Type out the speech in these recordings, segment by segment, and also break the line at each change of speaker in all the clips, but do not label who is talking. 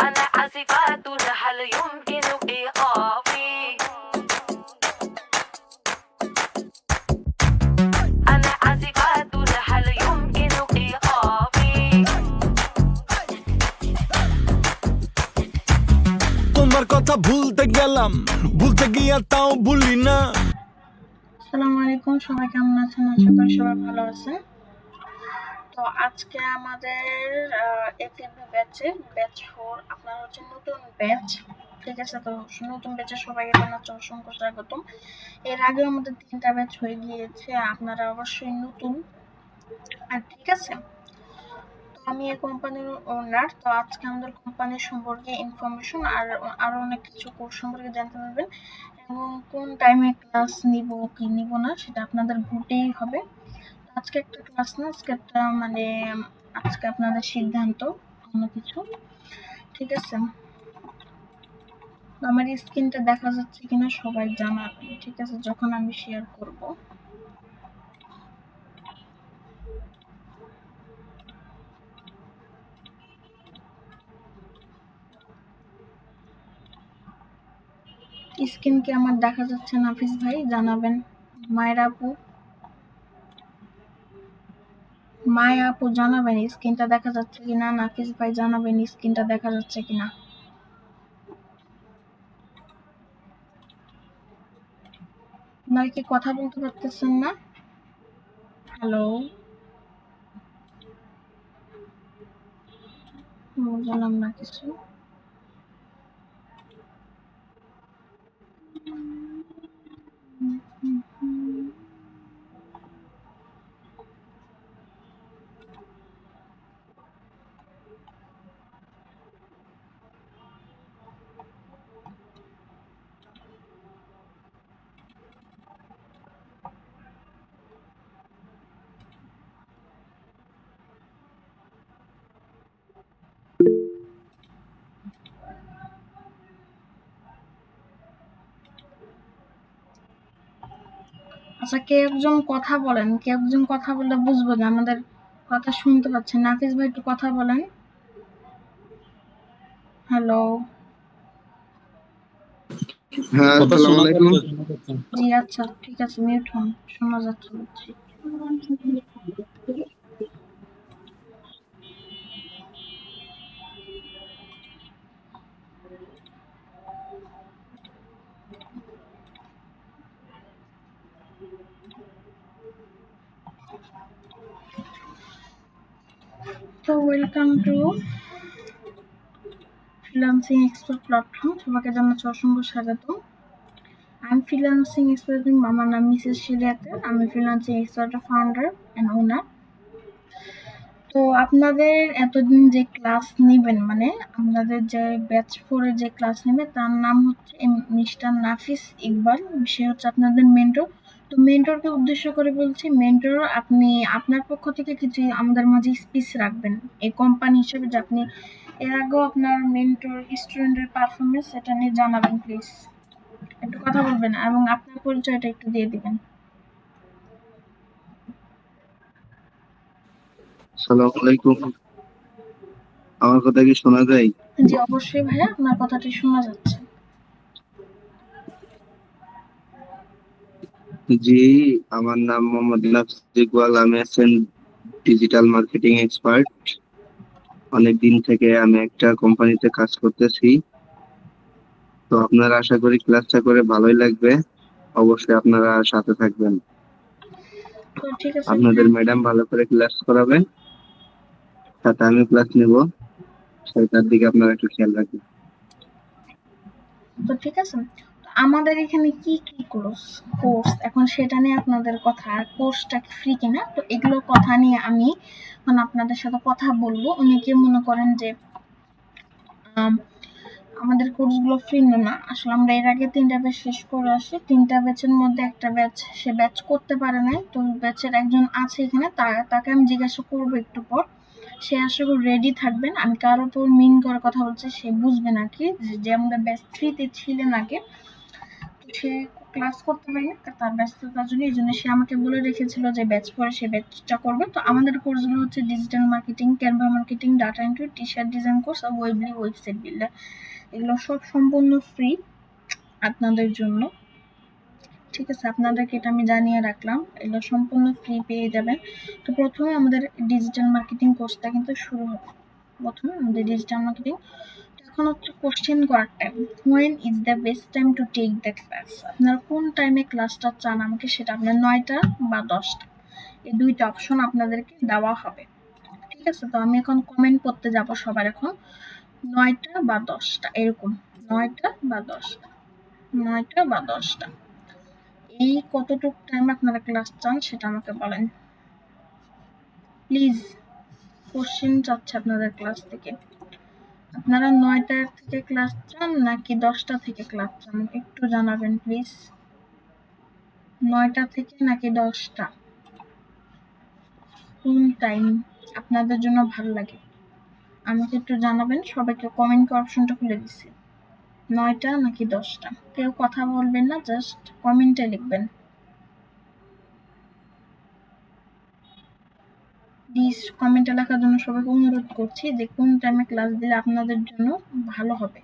أنا عازفات هل يمكن إيقافي أنا عازفات هل يمكن إيقافي
তোমার কথা ভুলতে গেলাম ভুলতে গিয়া তাও ভুলি না
আসসালামু আলাইকুম সবাই কেমন আছেন আশা করি সবাই ভালো আছেন তো আজকে আমাদের এফএমবি ব্যাচে ব্যাচ ফোর আপনার হচ্ছে নতুন ব্যাচ ঠিক আছে? তো নতুন ব্যাচে সবাইকে জানাচ্ছি অসংখ্য স্বাগতম। এর আগে আমাদের তিনটা ব্যাচ হয়ে গিয়েছে, আপনারা অবশ্যই নতুন। আর ঠিক আছে? তো আমি এই কোম্পানির ওনার তো আজকে আমাদের কোম্পানির সম্পর্কে ইনফরমেশন আর আরও অনেক কিছু কোর্স সম্পর্কে জানতে পারবেন। এবং কোন টাইমে ক্লাস নিব, কি নিব না, সেটা আপনাদের ভোটেই হবে। আজকে একটা ক্লাস না, আজকে একটা মানে আজকে আপনাদের সিদ্ধান্ত কোনো কিছু। ঠিক আছে? আমার স্ক্রিনটা দেখা যাচ্ছে কিনা সবাই জানাবেন, ঠিক আছে? যখন আমি শেয়ার করব। স্ক্রিন কি আমার দেখা যাচ্ছে নাফিস ভাই? জানাবেন। মায়ের আপু? মায়া আপু জানাবেন, স্ক্রিনটা দেখা যাচ্ছে কিনা নাকিস ভাই জানাবেন, স্ক্রিনটা দেখা যাচ্ছে কিনা। আপনারা কি কথা বলতে পারতেছেন না? হ্যালো। বুঝলাম না কিছু। আচ্ছা কে একজন কথা বলেন কে একজন কথা বললে বুঝব যে আমাদের কথা শুনতে পাচ্ছেন নাফিস ভাই একটু কথা বলেন। হ্যালো।
হ্যাঁ আসসালামু আলাইকুম।
জি আচ্ছা ঠিক আছে মিউট হন শোনা যাচ্ছে। তো welcome to freelancing expert platform সবাইকে জানাচ্ছি অসংখ্য স্বাগত। আমি ফ্রিল্যান্সিং এক্সপার্ট আমার নাম মিসেস শিলিয়াতে আমি ফ্রিল্যান্সিং এক্সপার্টের ফাউন্ডার অ্যান্ড ওনার তো আপনাদের এতদিন যে ক্লাস নেবেন মানে আপনাদের যে ব্যাচ ফোরে যে ক্লাস নেবে, তার নাম হচ্ছে মিস্টার নাফিস ইকবাল। সে হচ্ছে আপনাদের মেন্টর তো মেন্টরকে উদ্দেশ্য করে বলছি মেন্টর আপনি আপনার পক্ষ থেকে কিছু আমাদের মাঝে স্পিচ রাখবেন। এই কোম্পানি হিসেবে যে আপনি এর আগেও আপনার মেন্টর স্টুডেন্টের পারফরমেন্স সেটা নিয়ে জানাবেন প্লিজ একটু কথা বলবেন এবং আপনার পরিচয়টা একটু দিয়ে দিবেন।
আসসালামু আলাইকুম। আমার কথা কি শোনা যায়?
জি অবশ্যই ভাইয়া আপনার কথাটি শোনা যাচ্ছে।
জি আমার নাম মোহাম্মদ নাফিস ইকবাল আমি আছেন ডিজিটাল মার্কেটিং এক্সপার্ট অনেক দিন থেকে আমি একটা কোম্পানিতে কাজ করতেছি। তো আপনারা আশা করি ক্লাসটা করে ভালোই লাগবে। অবশ্যই আপনারা সাথে থাকবেন। আপনাদের ম্যাডাম ভালো করে ক্লাস করাবেন। সাথে আমি ক্লাস নেব। সেটার দিকে আপনারা একটু খেয়াল রাখবেন।
ঠিক আছে আমাদের এখানে কি কি কোর্স কোর্স এখন সেটা নিয়ে আপনাদের কথা। আর কোর্সটা কি ফ্রি কিনা? তো এগুলোর কথা নিয়ে আমি মানে আপনাদের সাথে কথা বলব। অনেকে মনে করেন যে আমাদের কোর্সগুলো ফ্রি না আসলে আমরা এর আগে তিনটা ব্যাচ শেষ করে আসি। তিনটা ব্যাচের মধ্যে একটা ব্যাচ সে ব্যাচ করতে পারে নাই। তো ব্যাচের একজন আছে এখানে তাকে আমি জিজ্ঞাসা করব একটু পর। সে আশা করি রেডি থাকবেন। আমি কার উপর মিন করে কথা বলছি, সে বুঝবে নাকি যে- আমাদের ব্যাচ থ্রিতে ছিলেন আগে। সে ক্লাস করতে পারি তার ব্যস্ততার জন্য, এই জন্য সে আমাকে বলে রেখেছিল যে ব্যাচ পরে সে ব্যাচটা করবে। তো আমাদের কোর্সগুলো হচ্ছে digital marketing Canva marketing data entry T shirt design course আর ওয়েবলি ওয়েবসাইট বিল্ডার এগুলো সব সম্পূর্ণ ফ্রি আপনাদের জন্য। ঠিক আছে, আপনাদেরকে এটা আমি জানিয়ে রাখলাম। এগুলো সম্পূর্ণ ফ্রি পেয়ে যাবেন। তো প্রথমে আমাদের ডিজিটাল মার্কেটিং কোর্সটা কিন্তু শুরু হবে। প্রথমে আমাদের ডিজিটাল মার্কেটিং এখন হচ্ছে কোশ্চেন করার time when is the best time to take the class আপনারা কোন টাইমে ক্লাসটা চান আমাকে সেটা আপনার নয়টা বা দশটা। এই দুইটা অপশন আপনাদেরকে দেওয়া হবে। ঠিক আছে? তো আমি এখন কমেন্ট করতে যাব সবার এখন। নয়টা বা দশটা, এরকম। নয়টা বা দশটা। নয়টা বা দশটা। এই কতটুক টাইম আপনারা ক্লাস চান সেটা আমাকে বলেন। প্লিজ কোশ্চেন চাচ্ছে আপনাদের ক্লাস থেকে। আপনারা নয়টা থেকে ক্লাস চান নাকি দশটা থেকে ক্লাস চান? একটু জানাবেন প্লিজ নয়টা থেকে নাকি দশটা? কোন টাইম আপনাদের জন্য ভালো লাগে। আমাকে একটু জানাবেন, সবাইকে কমেন্ট অপশনটা খুলে দিছি। নয়টা নাকি দশটা? কেউ কথা বলবেন না জাস্ট কমেন্টে লিখবেন। প্লিজ কমেন্টে লেখার জন্য সবাইকে অনুরোধ করছি যে কোন টাইমে ক্লাস দিলে আপনাদের জন্য ভালো হবে।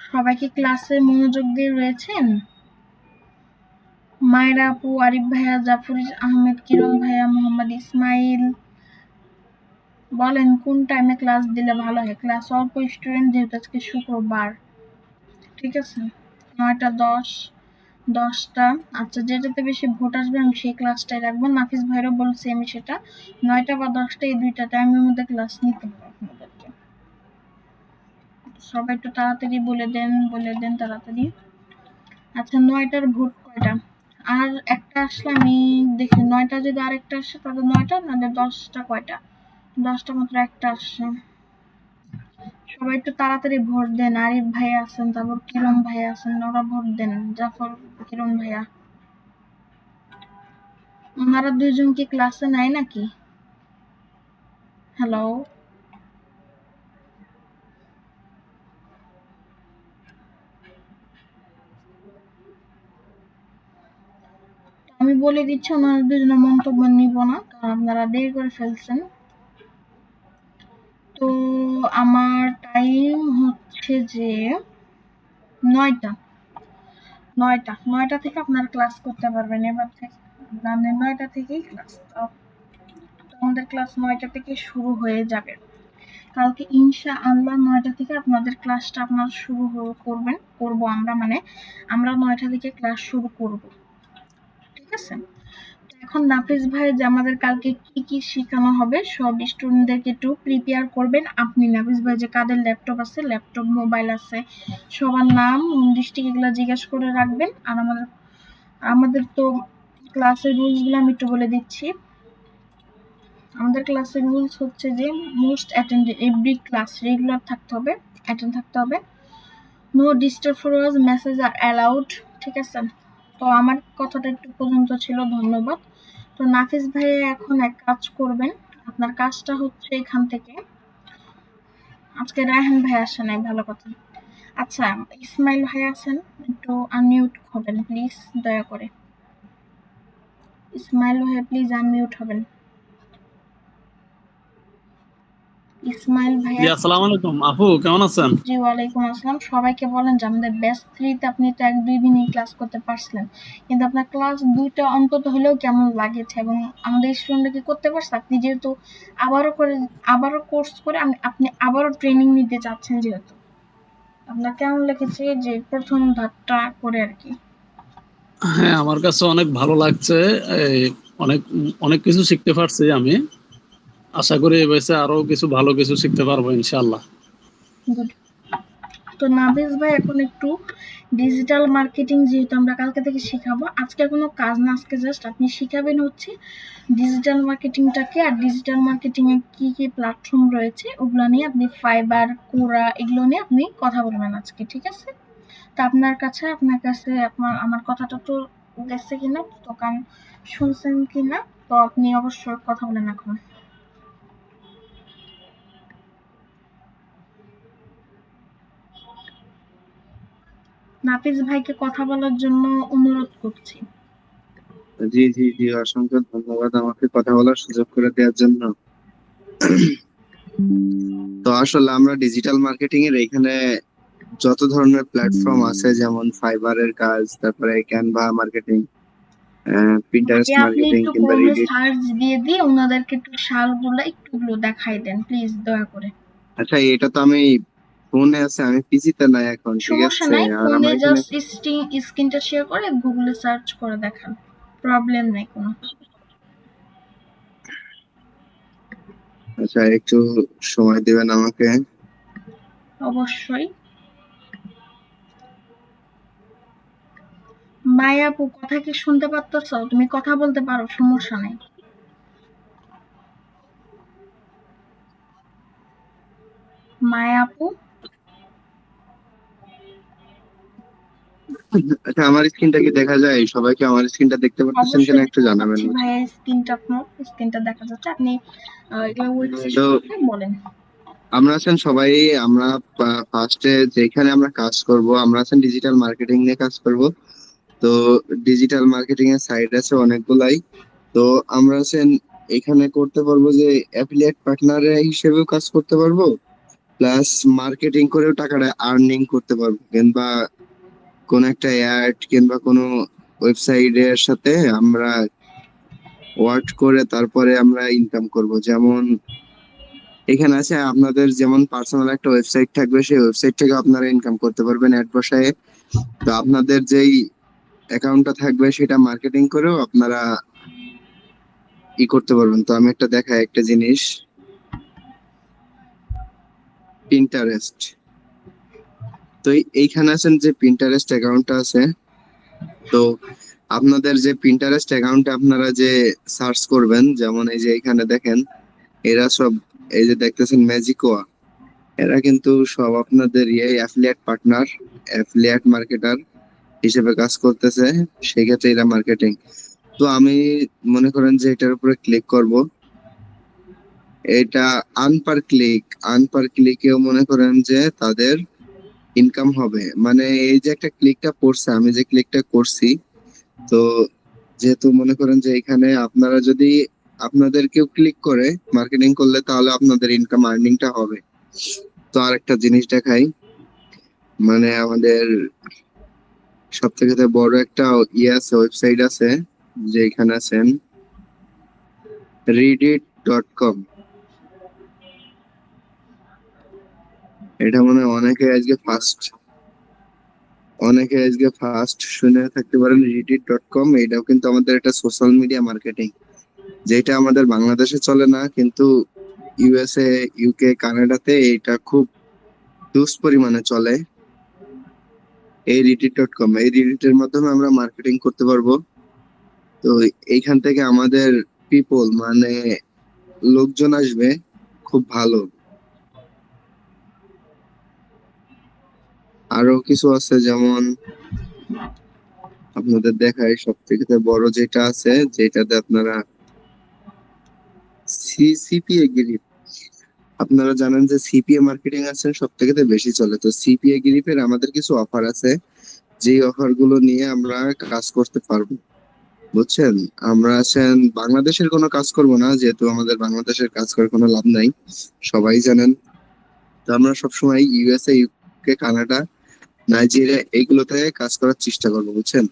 সবাই কি ক্লাসে মনোযোগ দিয়ে রয়েছেন? মায়েরা আপু, আরিফ ভাইয়া, জাফর আহমেদ কিরণ ভাইয়া, মোহাম্মদ ইসমাইল। বলেন, কোন টাইমে ক্লাস দিলে ভালো হয়? ক্লাস অল্প স্টুডেন্ট যেহেতু আজকে শুক্রবার। ঠিক আছে? নয়টা দশ, দশটা। আচ্ছা যেটাতে বেশি ভোট আসবে আমি সেই ক্লাসটাই রাখব। নাফিস ভাইরও বলছি আমি সেটা। নয়টা বা দশটা এই দুইটা টাইমের মধ্যে ক্লাস নিতে হবে আপনাদেরকে। সবাই একটু তাড়াতাড়ি বলে দেন বলে দেন তাড়াতাড়ি। আচ্ছা নয়টার ভোট কয়টা? আর একটা আসলে আমি দেখি, নয়টা যদি আর একটা আসে তাহলে নয়টা, নাহলে দশটা কয়টা? দশটা মাত্র একটা আসছে। সবাই একটু তাড়াতাড়ি ভোট দেন। আরিফ ভাই আছেন, তারপর কিরণ ভাই আছেন, ওরা ভোট দেন। জাফর, কিরণ ভাইয়া। ওনারা দুইজন কি ক্লাসে নাই নাকি? হ্যালো আমি বলে দিচ্ছি, ওনারা দুজনের মন্তব্য নিব না, কারণ আপনারা দেরি করে ফেলছেন। তো আমার টাইম হচ্ছে যে নয়টা। নয়টা। নয়টা থেকে আপনারা ক্লাস করতে পারবেন। এবার থেকে মানে নয়টা থেকেই ক্লাস আমাদের ক্লাস নয়টা থেকে শুরু হয়ে যাবে। কালকে ইনশা আল্লাহ নয়টা থেকে আপনাদের ক্লাসটা আপনারা শুরু করবেন। করব আমরা মানে আমরা নয়টা থেকে ক্লাস শুরু করব। ঠিক আছে? এখন নাফিস ভাই যে আমাদের কালকে কি কি শেখানো হবে, সব স্টুডেন্টদেরকে একটু প্রিপেয়ার করবেন। আপনি নাফিস ভাই যে কাদের ল্যাপটপ আছে ল্যাপটপ মোবাইল আছে, সবার নাম ডিস্ট্রিক্ট এগুলো জিজ্ঞেস করে রাখবেন। আর আমাদের আমাদের তো ক্লাসের রুলসগুলো আমি একটু বলে দিচ্ছি। আমাদের ক্লাসের রুলস হচ্ছে যে most attended every class regular থাকতে হবে অ্যাটেন্ড থাকতে হবে। নো ডিস্টার্ব ফর মেসেজ আর অ্যালাউড ঠিক আছে? তো আমার কথাটা একটু পর্যন্ত ছিল, ধন্যবাদ। তো নাফিস ভাইয়া এখন এক কাজ করবেন। আপনার কাজটা হচ্ছে এখান থেকে। আজকে রায়হান ভাই আসে নাই, ভালো কথা। আচ্ছা ইসমাইল ভাই আছেন, একটু আনমিউট হবেন প্লিজ দয়া করে। ইসমাইল ভাই প্লিজ আনমিউট হবেন। ইসমাইল ভাই
জি আসসালামু আলাইকুম। আপু কেমন আছেন?
জি ওয়ালাইকুম আসসালাম। সবাইকে বলেন যে আমাদের বেস্ট থ্রিতে আপনি তো এক দুই দিনই ক্লাস করতে পারছিলেন। কিন্তু আপনার ক্লাস দুইটা অন্তত হলেও কেমন লাগেছে এবং আমাদের স্টুডেন্টরা কি করতে পারছে? আপনি যেহেতু আবারও করে আবারও কোর্স করে আপনি আবারও ট্রেনিং নিতে চাচ্ছেন যেহেতু। আপনার কেমন লেগেছে যে প্রথম ধাপটা করে আর কি?
হ্যাঁ আমার কাছে অনেক ভালো লাগছে। অনেক অনেক কিছু শিখতে পারছি আমি। আশা করি এবার আরও কিছু ভালো কিছু শিখতে পারব, ইনশাআল্লাহ।
তো নাবিস ভাই, এখন একটু ডিজিটাল মার্কেটিং যেহেতু আমরা কালকে থেকে শেখাবো, আজকে কোনো কাজ না, আজকে জাস্ট আপনি শিখাবেন হচ্ছে ডিজিটাল মার্কেটিংটাকে আর ডিজিটাল মার্কেটিং এ কি কি প্ল্যাটফর্ম রয়েছে, ওগুলো নিয়ে আপনি ফাইবার কোরা এগুলো নিয়ে আপনি কথা বলবেন আজকে, ঠিক আছে? তো আপনার কাছে আপনার কাছে আপনার, আমার কথাটা তো গেছে কিনা, দোকান শুনছেন কিনা, তো আপনি অবশ্যই কথা বলেন এখন। নাফিস ভাইকে কথা বলার জন্য অনুরোধ করছি।
জি জি জি অসংখ্য ধন্যবাদ আমাকে কথা বলার সুযোগ করে দেওয়ার জন্য। তো আসলে আমরা ডিজিটাল মার্কেটিং এর এখানে যত ধরনের প্ল্যাটফর্ম আছে যেমন ফাইবারের কাজ তারপরে ক্যানভা মার্কেটিং পিন্টারেস্ট মার্কেটিং
একটু
কিংবা রিডিট
সার্চ দিয়ে দিয়ে ওনাদেরকে একটু শালগুলো একটুগুলো দেখাই দেন প্লিজ দয়া করে।
আচ্ছা এটা তো আমি ফোনে আছে আমি পিসিতে নাই এখন ঠিক
সমস্যা
আছে?
নাই
আর
ফোনে
আমার এখানে
জাস্ট স্ক্রিনটা শেয়ার করে গুগলে সার্চ করে দেখান। প্রবলেম নাই কোনো।
আচ্ছা একটু সময় দিবেন আমাকে।
অবশ্যই। মায়াপু কথা কি শুনতে পারতেছো? তুমি কথা বলতে পারো সমস্যা নাই। মায়াপু
আচ্ছা আমার স্ক্রিনটা কি দেখা যায়? সবাই কি আমার স্ক্রিনটা দেখতে পাচ্ছেন কিনা একটু জানাবেন।
স্ক্রিনটা আপনার স্ক্রিনটা দেখা যাচ্ছে। আপনি এগুলো বলেন।
আমরা আছেন সবাই আমরা ফার্স্টে যেখানে আমরা কাজ করব আমরা আছেন ডিজিটাল মার্কেটিং নিয়ে কাজ করব। তো ডিজিটাল মার্কেটিং এর সাইড আছে অনেকগুলাই। তো আমরা আছেন এখানে করতে পারব যে অ্যাফিলিয়েট পার্টনার হিসেবেও কাজ করতে পারব। প্লাস মার্কেটিং করেও টাকাটা আর্নিং করতে পারব। কিংবা কোন একটা অ্যাড কিংবা কোনো ওয়েবসাইটের সাথে আমরা ওয়ার্ড করে তারপরে আমরা ইনকাম করব। যেমন এখানে আছে আপনাদের যেমন পার্সোনাল একটা ওয়েবসাইট থাকবে, সেই ওয়েবসাইট থেকে আপনারা ইনকাম করতে পারবেন অ্যাড বসায়ে। তো আপনাদের যেই অ্যাকাউন্টটা থাকবে, সেটা মার্কেটিং করেও আপনারা ই করতে পারবেন। তো আমি একটা দেখাই একটা জিনিস। পিন্টারেস্ট তো এইখানে আছেন যে পিন্টারেস্ট অ্যাকাউন্টটা আছে, তো আপনাদের যে পিন্টারেস্ট অ্যাকাউন্টে আপনারা যে সার্চ করবেন, যেমন এই যে এখানে দেখেন, এরা সব, এই যে দেখতেছেন ম্যাজিকোয়া এরা কিন্তু সব আপনাদের ইয়ে অ্যাফিলিয়েট পার্টনার অ্যাফিলিয়েট মার্কেটার হিসেবে কাজ করতেছে, সেক্ষেত্রে এরা মার্কেটিং তো আমি মনে করেন যে এটার উপরে ক্লিক করব। এটা আনপার ক্লিক আনপার ক্লিকেও মনে করেন যে তাদের ইনকাম হবে। মানে এই যে একটা ক্লিকটা পড়ছে আমি যে ক্লিকটা করছি, তো যেহেতু মনে করেন যে এখানে আপনারা যদি আপনাদের কেউ ক্লিক করে মার্কেটিং করলে, তাহলে আপনাদের ইনকাম আর্নিংটা হবে। তো আরেকটা জিনিস দেখাই মানে আমাদের সব থেকে বড় একটা ইয়ে আছে ওয়েবসাইট আছে যে এখানে আছেন রিডিট ডট কম এটা মনে হয় অনেকে আজকে ফার্স্ট অনেকে আজকে ফার্স্ট শুনে থাকতে পারেন রিডিট ডট কম এটাও কিন্তু আমাদের একটা সোশ্যাল মিডিয়া মার্কেটিং যেটা আমাদের বাংলাদেশে চলে না, কিন্তু ইউএসএ ইউকে কানাডাতে এটা খুব হিউজ পরিমাণে চলে। এই রিডিট ডট কম এই রিডিটের মাধ্যমে আমরা মার্কেটিং করতে পারব। তো এইখান থেকে আমাদের পিপল মানে লোকজন আসবে, খুব ভালো। আরও কিছু আছে, যেমন আপনাদের দেখায় সব থেকে বড় যেটা আছে, যেটাতে আপনারা সিপিএ গ্রিপ আপনারা জানেন যে সিপিএ মার্কেটিং আছে সব থেকে বেশি চলে। তো সিপিএ গ্রিপের আমাদের কিছু অফার আছে যে অফারগুলো নিয়ে আমরা কাজ করতে পারব। বুঝছেন? আমরা আছেন, বাংলাদেশের কোনো কাজ করব না, যেহেতু আমাদের বাংলাদেশের কাজ করে কোনো লাভ নাই, সবাই জানেন। তো আমরা সবসময় ইউএসএ ইউকে কানাডা নাইজেরিয়া এইগুলোতে কাজ করার চেষ্টা করব, বুঝছেন?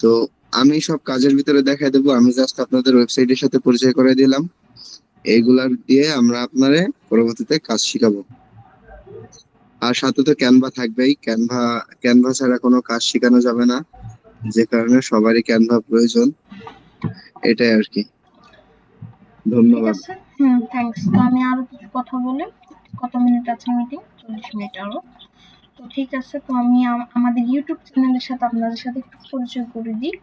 তো আমি সব কাজের ভিতরে দেখাই দেবো, আমি জাস্ট আপনাদের ওয়েবসাইটের সাথে পরিচয় করে দিলাম। এইগুলার দিয়ে আমরা আপনারে পরবর্তীতে কাজ শিখাবো। আর সাথে তো ক্যানভা থাকবেই ক্যানভা ক্যানভা ছাড়া কোনো কাজ শেখানো যাবে না। যে কারণে সবারই ক্যানভা প্রয়োজন। এটাই আর কি। ধন্যবাদ।
হুম থ্যাঙ্কস তো আমি আরও কিছু কথা বলি। কত মিনিট আছে মিটিং চল্লিশ মিনিট আরও। তো ঠিক আছে তো আমি আমাদের ইউটিউব চ্যানেলের সাথে আপনাদের সাথে একটু পরিচয় করে দিই।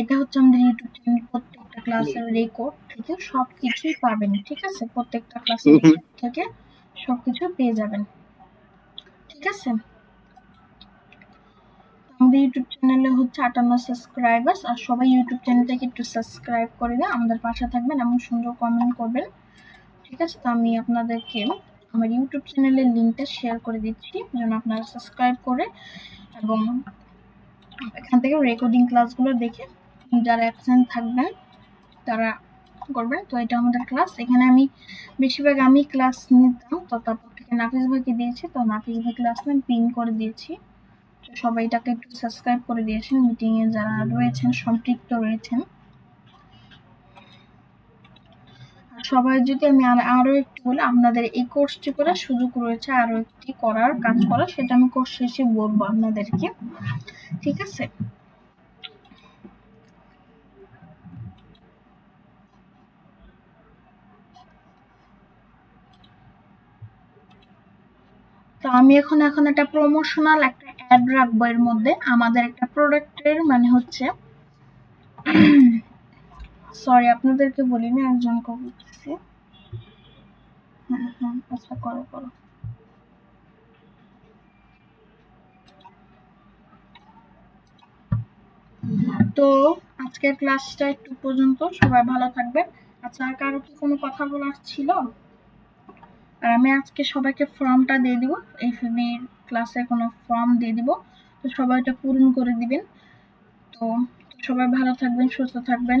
এটা হচ্ছে আমাদের ইউটিউব চ্যানেল প্রত্যেকটা ক্লাসের রেকর্ড থেকে সব কিছুই পাবেন ঠিক আছে? প্রত্যেকটা ক্লাসের থেকে সবকিছু পেয়ে যাবেন ঠিক আছে? আমাদের ইউটিউব চ্যানেলে হচ্ছে আটান্ন সাবস্ক্রাইবার্স আর সবাই ইউটিউব চ্যানেলটাকে একটু সাবস্ক্রাইব করে দিন আমাদের পাশে থাকবেন এমন সুন্দর কমেন্ট করবেন ঠিক আছে? তো আমি আপনাদেরকে আমার ইউটিউব চ্যানেলের লিঙ্কটা শেয়ার করে দিচ্ছি, যেন আপনারা সাবস্ক্রাইব করে এবং এখান থেকে রেকর্ডিং ক্লাসগুলো দেখে যারা অ্যাবসেন্ট থাকবেন, তারা করবেন। তো এটা আমাদের ক্লাস এখানে আমি, বেশিরভাগ আমি ক্লাস নিতাম, তো তারপর থেকে নাফিস ভাইকে দিয়েছি, তো নাফিস ভাই ক্লাস আমি পিন করে দিয়েছি। সবাই এটাকে একটু সাবস্ক্রাইব করে দিয়েছেন। মিটিংয়ে যারা রয়েছেন, সম্পৃক্ত রয়েছেন আর সবাই যদি আমি আর- আরও একটু বলি, আপনাদের এই কোর্সটি করে সুযোগ রয়েছে, আরও একটি করার কাজ করার, সেটা আমি কোর্স শেষে বলব আপনাদেরকে। ঠিক আছে? তো আমি এখন এখন একটা প্রমোশনাল একটা অ্যাড রাখব এর মধ্যে। আমাদের একটা প্রোডাক্টের মানে হচ্ছে সরি আপনাদেরকে বলিনি একজনকে বলতেছি হ্যাঁ হ্যাঁ আচ্ছা করো করো। তো আজকের ক্লাসটা একটু পর্যন্ত, সবাই ভালো থাকবেন। আচ্ছা আর কারও কি কোনো কথা বলার ছিল? আর আমি আজকে সবাইকে ফর্মটা দিয়ে দিব এফবির ক্লাসে কোনো ফর্ম দিয়ে দিব, তো সবাই এটা পূরণ করে দিবেন। তো সবাই ভালো থাকবেন, সুস্থ থাকবেন।